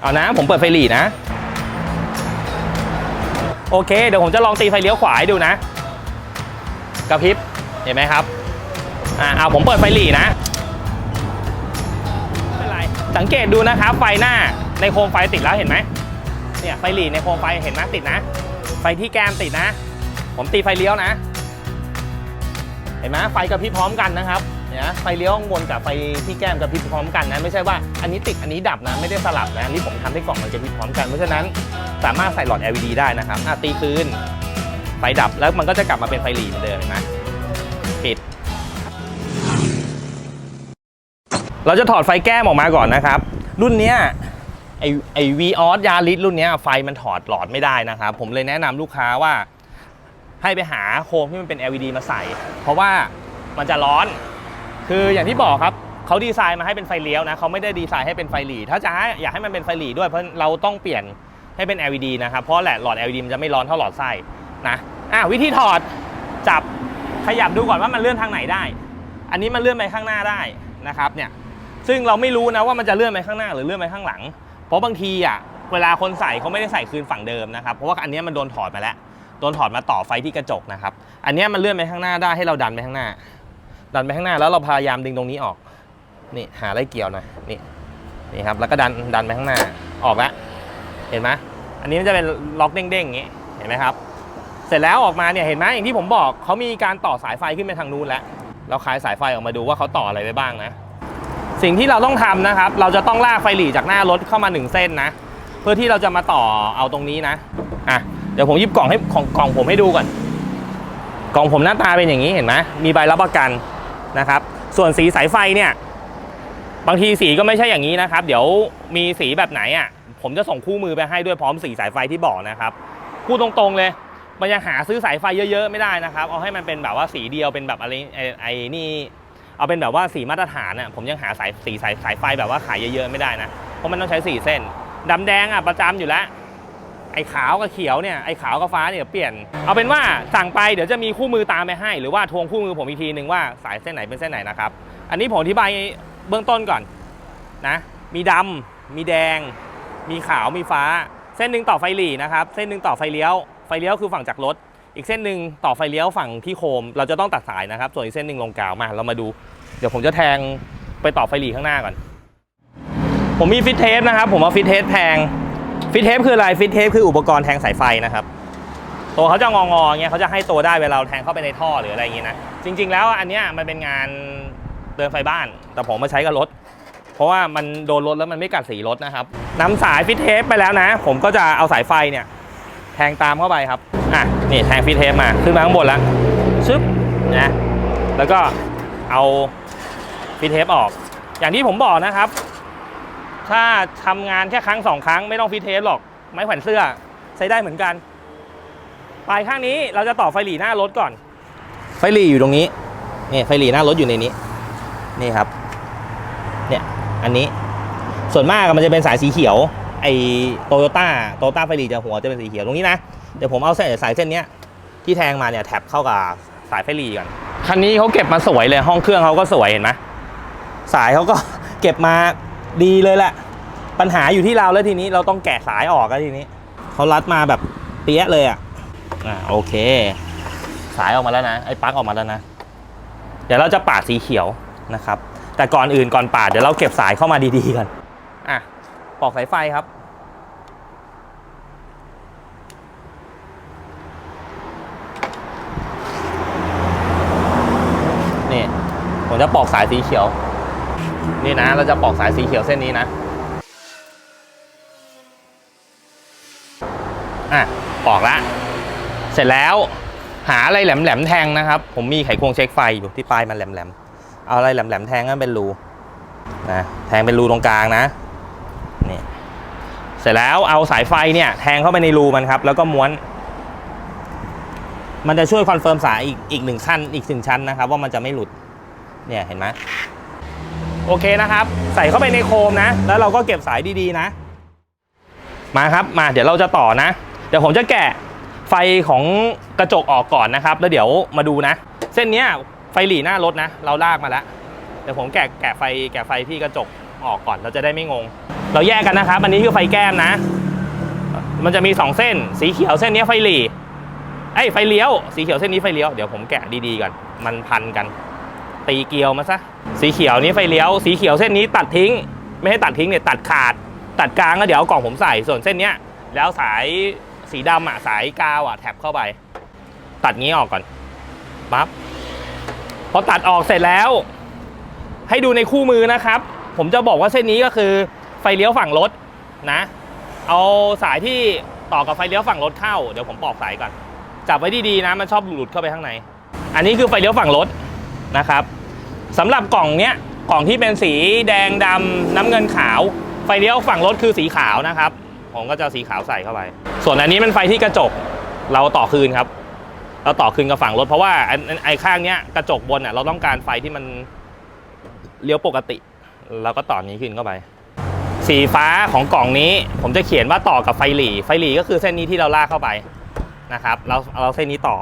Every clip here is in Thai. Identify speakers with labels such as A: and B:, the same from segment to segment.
A: เอานะ ผมเปิดไฟหลีนะ โอเค เดี๋ยวผมจะลองตีไฟเลี้ยวขวาให้ดูนะกระพริบเห็นไหมครับอ่าเอาผมเปิดไฟหลีนะไม่เป็นไรสังเกตดูนะครับ ไฟหน้าในโคมไฟติดแล้วเห็นไหมเนี่ยไฟหลีในโคมไฟเห็นไหมติดนะ ไฟที่แก้มติดนะ ผมตีไฟเลี้ยวนะ เห็นไหมไฟกระพริบพร้อมกันนะครับ นะไฟเลี้ยวข้างบนกับไฟที่แก้มกระพริบพร้อมกันนะไม่ใช่ว่าอันนี้ติดอันนี้ดับนะไม่ได้สลับนะอันนี้ผมทำให้กล่องมันกระพริบพร้อมกันเพราะฉะนั้นสามารถใส่หลอด LED ได้นะครับอะตีคืนไฟดับแล้วมันก็จะกลับมาเป็นไฟหลีเหมือนเดิมเห็นไหมปิด เราจะถอดไฟแก้มออกมาก่อนนะครับ รุ่นเนี้ยไอไอวีออสยาริสรุ่นเนี้ยไฟมันถอดหลอดไม่ได้นะครับ ผมเลยแนะนำลูกค้าว่า ให้ไปหาโคมที่มันเป็น LED มาใส่ เพราะว่ามันจะร้อน คืออย่างที่บอกครับเขาดีไซน์มาให้เป็นไฟเลี้ยวนะเขาไม่ได้ดีไซน์ให้เป็นไฟหลีถ้าจะให้อยากให้มันเป็นไฟหลีด้วยเพราะเราต้องเปลี่ยนให้เป็น LED นะครับเพราะแหละหลอด LED มันจะไม่ร้อนเท่าหลอดไส้นะอะวิธีถอดจับขยับดูก่อนว่ามันเลื่อนทางไหนได้ อันนี้มันเลื่อนไปข้างหน้าได้นะครับเนี่ยซึ่งเราไม่รู้นะว่ามันจะเลื่อนไปข้างหน้าหรือเลื่อนไปข้างหลัง เพราะบางทีอะเวลาคนใส่เขาไม่ได้ใส่คืนฝั่งเดิมนะครับเพราะว่าอันนี้มันโดนถอดไปแล้วโดนถอดมาต่อไฟที่กระจกนะครับอันนี้มันเลื่อนไปข้างหน้าได้ให้เราดันไปข้างหน้า ดันไปข้างหน้าแล้วเราพยายามดึงตรงนี้ออก นี่หาไรเกี่ยวนะนี่นี่ครับแล้วก็ดันดันไปข้างหน้าออกแล้วเห็นไหมอันนี้มันจะเป็นล็อกเด้งๆอย่างงี้เห็นไหมครับ เสร็จแล้วออกมาเนี่ยเห็นไหมอย่างที่ผมบอกเขามีการต่อสายไฟขึ้นไปทางนู้นแล้วเราคลายสายไฟออกมาดูว่าเขาต่ออะไรไปบ้างนะ สิ่งที่เราต้องทำนะครับ เราจะต้องลากไฟหลีจากหน้ารถเข้ามาหนึ่งเส้นนะ เพื่อที่เราจะมาต่อเอาตรงนี้นะอะเดี๋ยวผมยิบกล่องให้ของกล่องผมให้ดูก่อน กล่องผมหน้าตาเป็นอย่างนี้เห็นไหมมีใบรับประกัน นะครับ ส่วนสีสายไฟเนี่ยบางทีสีก็ไม่ใช่อย่างนี้นะครับ เดี๋ยวมีสีแบบไหนอะผมจะส่งคู่มือไปให้ด้วยพร้อมสีสายไฟที่บอกนะครับพูดตรงๆเลยมันยังหาซื้อสายไฟเยอะๆไม่ได้นะครับ เอาให้มันเป็นแบบว่าสีเดียวเป็นแบบอะไรไอ้นี่เอาเป็นแบบว่าสีมาตรฐานน่ะผมยังหาสายสีสายสายไฟแบบว่าขายเยอะๆไม่ได้นะเพราะมันต้องใช้สีเส้นดำแดงอะประจำอยู่แล้ว อ้ขาวกับเขียวเนี่ยไอ้ขาวกับฟ้าเนี่ยเปลี่ยน เอาเป็นว่าสั่งไปเดี๋ยวจะมีคู่มือตามไปให้ หรือว่าทวงคู่มือผมอีกทีหนึ่งว่าสายเส้นไหนเป็นเส้นไหนนะครับอันนี้ผมอธิบายเบื้องต้นก่อนนะมีดำมีแดง มีขาวมีฟ้า เส้นหนึ่งต่อไฟหลีนะครับเส้นหนึ่งต่อไฟเลี้ยว ไฟเลี้ยวคือฝั่งจากรถ อีกเส้นหนึ่งต่อไฟเลี้ยวฝั่งที่โคม เราจะต้องตัดสายนะครับ ส่วนอีกเส้นหนึ่งลงกาวมาเรามาดู เดี๋ยวผมจะแทงไปต่อไฟหลีข้างหน้าก่อน ผมมีฟิตเทปนะครับ ผมเอาฟิตเทปแทง ฟิตเทปคืออะไรฟิตเทปคืออุปกรณ์แทงสายไฟนะครับ ตัวเขาจะงองๆเงี้ยเขาจะให้ตัวได้เวลาเราแทงเข้าไปในท่อหรืออะไรอย่างงี้นะจริง ๆ แล้วอันเนี้ยมันเป็นงานเดินไฟบ้าน แต่ผมมาใช้กับรถ เพราะว่ามันโดนรถแล้วมันไม่กัดสีรถนะครับนำสายฟิตเทปไปแล้วนะ ผมก็จะเอาสายไฟเนี่ยแทงตามเข้าไปครับอะนี่แทงฟิตเทปมาขึ้นมาข้างบนแล้วชึบนะแล้วก็เอาฟิตเทปออก อย่างที่ผมบอกนะครับ ถ้าทำงานแค่ครั้งสองครั้งไม่ต้องฟิตเทปหรอก ไม้แขวนเสื้อใช้ได้เหมือนกัน ปลายข้างนี้เราจะต่อไฟหลีหน้ารถก่อน ไฟหลีอยู่ตรงนี้นี่ไฟหลีหน้ารถอยู่ในนี้ นี่ครับ เนี่ยอันนี้ส่วนมากมันจะเป็นสายสีเขียว ไอโตโยต้าโตโยต้าไฟหลีจะหัวจะเป็นสีเขียวตรงนี้นะเดี๋ยวผมเอาสายสายเส้นเนี้ยที่แทงมาเนี่ยแท็บเข้ากับสายไฟหลีก่อนคันนี้เขาเก็บมาสวยเลยห้องเครื่องเขาก็สวยเห็นไหมสายเขาก็เก็บมา ดีเลยแหละ ปัญหาอยู่ที่เราแล้วทีนี้เราต้องแกะสายออกแล้วทีนี้เขารัดมาแบบเปี้ยเลยอะอ่าโอเค สายออกมาแล้วนะไอ้ปลั๊กออกมาแล้วนะ เดี๋ยวเราจะปาดสีเขียวนะครับ แต่ก่อนอื่นก่อนปาดเดี๋ยวเราเก็บสายเข้ามาดีๆกันอะปอกสายไฟครับนี่ผมจะปอกสายสีเขียว นี่นะ เราจะปอกสายสีเขียวเส้นนี้นะ อะ ปอกละ เสร็จแล้ว หาอะไรแหลมๆแทงนะครับ ผมมีไขควงเช็คไฟอยู่ที่ปลายมันแหลมๆ เอาอะไรแหลมๆแทงให้เป็นรูนะ แทงเป็นรูตรงกลางนะ นี่ เสร็จแล้วเอาสายไฟเนี่ยแทงเข้าไปในรูมันครับ แล้วก็ม้วน มันจะช่วยคอนเฟิร์มสายอีกอีกหนึ่งขั้นอีกหนึ่งชั้นนะครับ ว่ามันจะไม่หลุด เนี่ยเห็นไหม โอเคนะครับ ใส่เข้าไปในโคมนะ แล้วเราก็เก็บสายดีๆนะ มาครับมาเดี๋ยวเราจะต่อนะ เดี๋ยวผมจะแกะไฟของกระจกออกก่อนนะครับ แล้วเดี๋ยวมาดูนะ เส้นเนี้ยไฟหลีหน้ารถนะ เราลากมาแล้วเดี๋ยวผมแกะแกะไฟแกะไฟที่กระจกออกก่อนเราจะได้ไม่งง เราแยกกันนะครับ อันนี้คือไฟแก้มนะ มันจะมีสองเส้น สีเขียวเส้นนี้ไฟหลีไอ้ไฟเลี้ยว สีเขียวเส้นนี้ไฟเลี้ยว เดี๋ยวผมแกะดีๆก่อน มันพันกัน ตีเกลียวมาซะ สีเขียวนี้ไฟเลี้ยว สีเขียวเส้นนี้ตัดทิ้ง ไม่ให้ตัดทิ้งเนี่ยตัดขาด ตัดกลางก็เดี๋ยวกล่องผมใส่ ส่วนเส้นเนี้ย แล้วสายสีดำอะสายกาวอะแท็บเข้าไป ตัดงี้ออกก่อนปั๊บพอตัดออกเสร็จแล้ว ให้ดูในคู่มือนะครับ ผมจะบอกว่าเส้นนี้ก็คือไฟเลี้ยวฝั่งรถนะ เอาสายที่ต่อกับไฟเลี้ยวฝั่งรถเข้า เดี๋ยวผมปอกสายก่อน จับไว้ดีๆนะ มันชอบหลุดเข้าไปข้างใน อันนี้คือไฟเลี้ยวฝั่งรถนะครับ สำหรับกล่องเนี้ยกล่องที่เป็นสีแดงดำน้ำเงินขาว ไฟเลี้ยวฝั่งรถคือสีขาวนะครับ ผมก็จะสีขาวใส่เข้าไป ส่วนอันนี้เป็นไฟที่กระจกเราต่อคืนครับ เราต่อคืนกับฝั่งรถเพราะว่าไอ้ข้างเนี้ยกระจกบนอะเราต้องการไฟที่มันเลี้ยวปกติ เราก็ต่อนี้ขึ้นเข้าไป สีฟ้าของกล่องนี้ ผมจะเขียนว่าต่อกับไฟหลีไฟหลีก็คือเส้นนี้ที่เราลากเข้าไปนะครับเราเราเส้นนี้ต่อ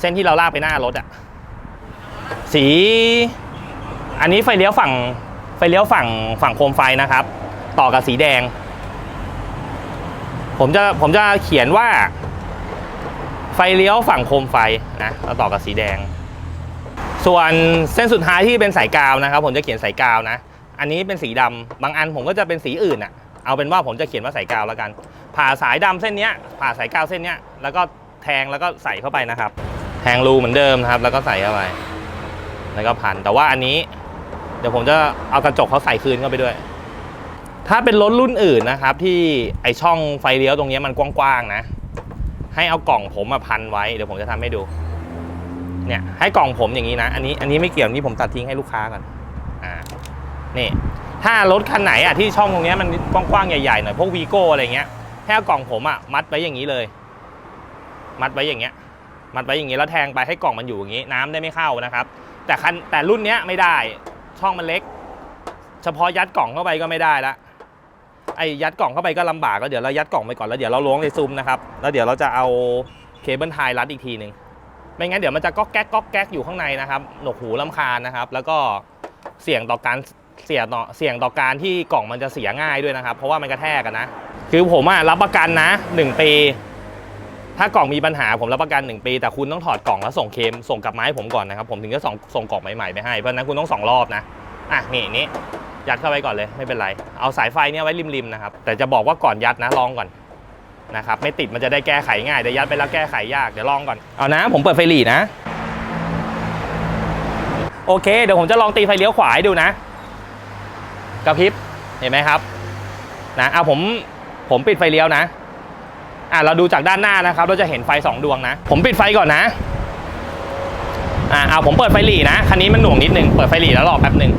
A: เส้นที่เราลากไปหน้ารถอะ สี อันนี้ไฟเลี้ยวฝั่งไฟเลี้ยวฝั่งฝั่งโคมไฟนะครับ ต่อกับสีแดง ผมจะผมจะเขียนว่า ไฟเลี้ยวฝั่งโคมไฟนะแล้วต่อกับสีแดง ส่วนเส้นสุดท้ายที่เป็นสายกาวนะครับ ผมจะเขียนสายกาวนะ อันนี้เป็นสีดำบางอันผมก็จะเป็นสีอื่นอะเอาเป็นว่าผมจะเขียนว่าสายกาวแล้วกัน ผ่าสายดำเส้นนี้ผ่าสายกาวเส้นนี้แล้วก็แทงแล้วก็ใส่เข้าไปนะครับ แทงรูเหมือนเดิมนะครับ แล้วก็ใส่เข้าไป แล้วก็พัน แต่ว่าอันนี้ เดี๋ยวผมจะเอากระจกเขาใส่คืนเข้าไปด้วย ถ้าเป็นรถรุ่นอื่นนะครับ ที่ไอช่องไฟเลี้ยวตรงนี้มันกว้างๆนะ ให้เอากล่องผมมาพันไว้ เดี๋ยวผมจะทำให้ดู เนี่ย ให้กล่องผมอย่างนี้นะ อันนี้อันนี้ไม่เกี่ยวนี่ผมตัดทิ้งให้ลูกค้าก่อน อ่า นี่ ถ้ารถคันไหนอะที่ช่องตรงนี้มันกว้างๆใหญ่ๆหน่อยพวกวีโก้อะไรเงี้ยให้เอากล่องผมอะมัดไว้อย่างนี้เลย มัดไว้อย่างเงี้ยมัดไว้อย่างนี้แล้วแทงไปให้กล่องมันอยู่อย่างนี้ น้ำได้ไม่เข้านะครับ แต่คันแต่รุ่นเนี้ยไม่ได้ ช่องมันเล็ก เฉพาะยัดกล่องเข้าไปก็ไม่ได้ละไอ้ยัดกล่องเข้าไปก็ลำบากก็เดี๋ยวเรายัดกล่องไปก่อนแล้วเดี๋ยวเราล้วงในซุ้มนะครับแล้วเดี๋ยวเราจะเอาเคเบิลไทยรัดอีกทีหนึ่งไม่งั้นเดี๋ยวมันจะก๊อกแก๊กก๊อกแก๊กอยู่ข้างในนะครับหนวกหูลำคาญนะครับ แล้วก็เสี่ยงต่อการเสี่ยงต่อเสี่ยงต่อการที่กล่องมันจะเสียง่ายด้วยนะครับ เพราะว่ามันกระแทกกันนะ คือผมอะรับประกันนะหนึ่งปี ถ้ากล่องมีปัญหาผมรับประกัน 1 ปี แต่คุณต้องถอดกล่องแล้วส่งเคมส่งกลับมาให้ผมก่อนนะครับผมถึงจะส่งส่งกล่องใหม่ๆไปให้เพราะฉะนั้นคุณต้องสองรอบนะอะนี่นี่ยัดเข้าไปก่อนเลยไม่เป็นไร เอาสายไฟเนี่ยไว้ริมๆนะครับแต่จะบอกว่าก่อนยัดนะลองก่อนนะครับไม่ติดมันจะได้แก้ไขง่ายแต่ยัดไปแล้วแก้ไขยากเดี๋ยวลองก่อนเอานะ ผมเปิดไฟหลีนะ โอเค เดี๋ยวผมจะลองตีไฟเลี้ยวขวาให้ดูนะกระพริบเห็นไหมครับนะเอาผมผมปิดไฟเลี้ยวนะ อะเราดูจากด้านหน้านะครับ เราจะเห็นไฟสองดวงนะ ผมปิดไฟก่อนนะอะเอาผมเปิดไฟหลีนะ คันนี้มันหน่วงนิดนึง เปิดไฟหลีแล้วรอแป๊บหนึ่ง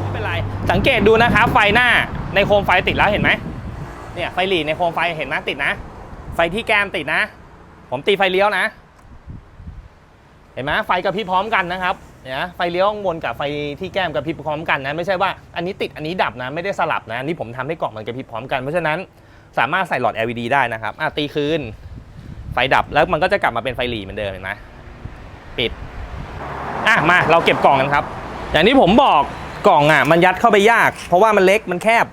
A: ไม่เป็นไร สังเกตดูนะครับ ไฟหน้าในโคมไฟติดแล้วเห็นไหมเนี่ยไฟหลีในโคมไฟเห็นไหมติดนะ ไฟที่แก้มติดนะ ผมตีไฟเลี้ยวนะ เห็นไหมไฟกระพริบพร้อมกันนะครับ เนี่ยไฟเลี้ยวข้างบนกับไฟที่แก้มกระพริบพร้อมกันนะไม่ใช่ว่าอันนี้ติดอันนี้ดับนะไม่ได้สลับนะอันนี้ผมทำให้กล่องมันกระพริบพร้อมกันเพราะฉะนั้นสามารถใส่หลอด LED ได้นะครับอะตีคืนไฟดับแล้วมันก็จะกลับมาเป็นไฟหลีเหมือนเดิมเห็นไหมปิดอะมาเราเก็บกล่องกันครับ อย่างที่ผมบอกกล่องอะมันยัดเข้าไปยาก เพราะว่ามันเล็กมันแคบ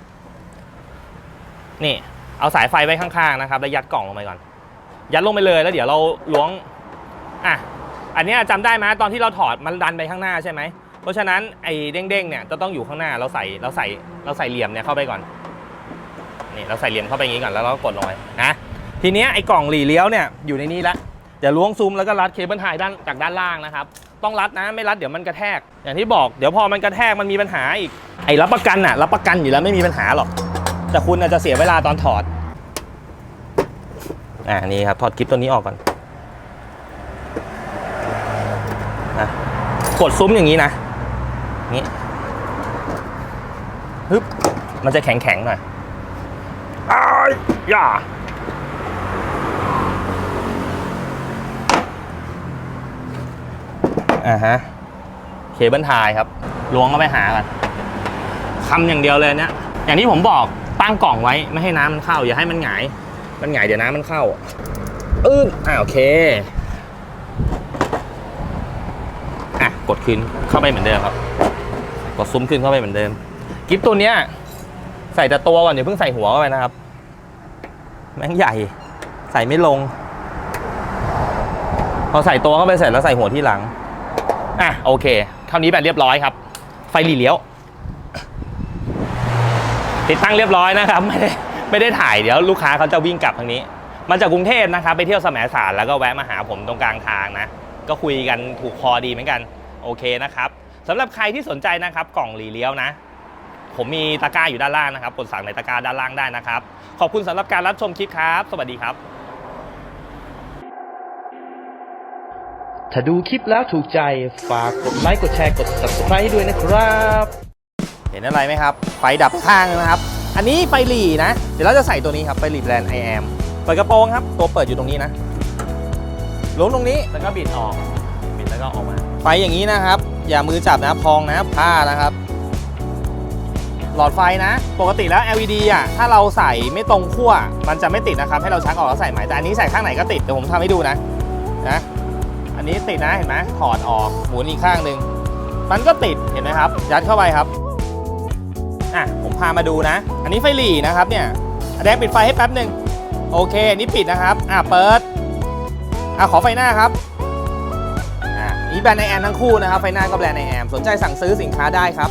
A: นี่เอาสายไฟไว้ข้างๆนะครับแล้วยัดกล่องลงไปก่อน ยัดลงไปเลยแล้วเดี๋ยวเราล้วงอะ อันนี้ยจำได้ไหมตอนที่เราถอดมันดันไปข้างหน้าใช่ไหม เพราะฉะนั้นไอ้เด้งๆเนี่ยจะต้องอยู่ข้างหน้าเราใส่เราใส่เราใส่เหลี่ยมเนี่ยเข้าไปก่อนนี่เราใส่เหลี่ยมเข้าไปอย่างนี้ก่อนแล้วเรากดลงไปนะทีนี้ไอ้กล่องหลีเลี้ยวเนี่ยอยู่ในนี้ละเดี๋ยวล้วงซุ้มแล้วก็รัดเคเบิลไทด้านจากด้านล่างนะครับต้องรัดนะไม่รัดเดี๋ยวมันกระแทก อย่างที่บอกเดี๋ยวพอมันกระแทกมันมีปัญหาอีกไอ้รับประกันอะรับประกันอยู่แล้วไม่มีปัญหาหรอกแต่คุณอาจจะเสียเวลาตอนถอดอ่านี่ครับถอดคลิปตัวนี้ออกก่อนอะ กดซุ้มอย่างนี้นะนี้ฮึบมันจะแข็งแข็งๆหน่อยอ้ายย่าอ่าฮะเคเบิลไทยครับล้วงเข้าไปหากันคำอย่างเดียวเลยเนี่ยอย่างที่ผมบอกตั้งกล่องไว้ไม่ให้น้ำมันเข้า อย่าให้มันหงาย มันหงายเดี๋ยวน้ำมันเข้าอืดอ่าโอเค อะ กดคืนเข้าไปเหมือนเดิมครับ กดซุ้มขึ้นเข้าไปเหมือนเดิม กิฟตัวเนี้ย ใส่แต่ตัวก่อนอย่าเพิ่งใส่หัวเข้าไปนะครับ แม่งใหญ่ ใส่ไม่ลง พอใส่ตัวเข้าไปเสร็จแล้วใส่หัวที่หลัง อะโอเคเท่านี้แบบเรียบร้อยครับ ไฟหลีเลี้ยว ติดตั้งเรียบร้อยนะครับ ไม่ได้ไม่ได้ถ่ายเดี๋ยวลูกค้าเขาจะวิ่งกลับทางนี้ มาจากกรุงเทพนะครับ ไปเที่ยวสมสารแล้วก็แวะมาหาผมตรงกลางทางนะ ก็คุยกันถูกคอดีเหมือนกัน โอเคนะครับสำหรับใครที่สนใจนะครับกล่องหลีเลี้ยวนะ ผมมีตะกร้าอยู่ด้านล่างนะครับกดสั่งในตะกร้าด้านล่างได้นะครับ ขอบคุณสำหรับการรับชมคลิปครับ สวัสดีครับ
B: ถ้าดูคลิปแล้วถูกใจฝากกดไลค์กดแชร์กด subscribe ให้ด้วยนะครับ
A: เห็นอะไรไหมครับ ไฟดับข้างนะครับ อันนี้ไฟหลีนะ เดี๋ยวเราจะใส่ตัวนี้ครับไฟหลีแบรนด์ I am เปิดกระโปรงครับ ตัวเปิดอยู่ตรงนี้นะล้มตรงนี้แล้วก็บิดออกบิดแล้วก็ออกมา ไฟอย่างนี้นะครับ อย่ามือจับนะพองนะผ้านะครับ หลอดไฟนะ ปกติแล้ว LED อะถ้าเราใส่ไม่ตรงขั้วมันจะไม่ติดนะครับ ให้เราชักออกแล้วใส่ใหม่แต่อันนี้ใส่ข้างไหนก็ติดเดี๋ยวผมทำให้ดูนะนะอันนี้ติดนะเห็นไหมถอดออกหมุนอีกข้างหนึ่งมันก็ติดเห็นไหมครับ ยัดเข้าไปครับอะผมพามาดูนะ อันนี้ไฟหลีนะครับเนี่ยแดงปิดไฟให้แป๊บหนึ่งโอเคนี่ปิดนะครับ อะเปิดอะขอไฟหน้าครับ มีแบรนด์ไอแอมทั้งคู่นะครับไฟหน้าก็แบรนด์ไอแอมสนใจสั่งซื้อสินค้าได้ครับ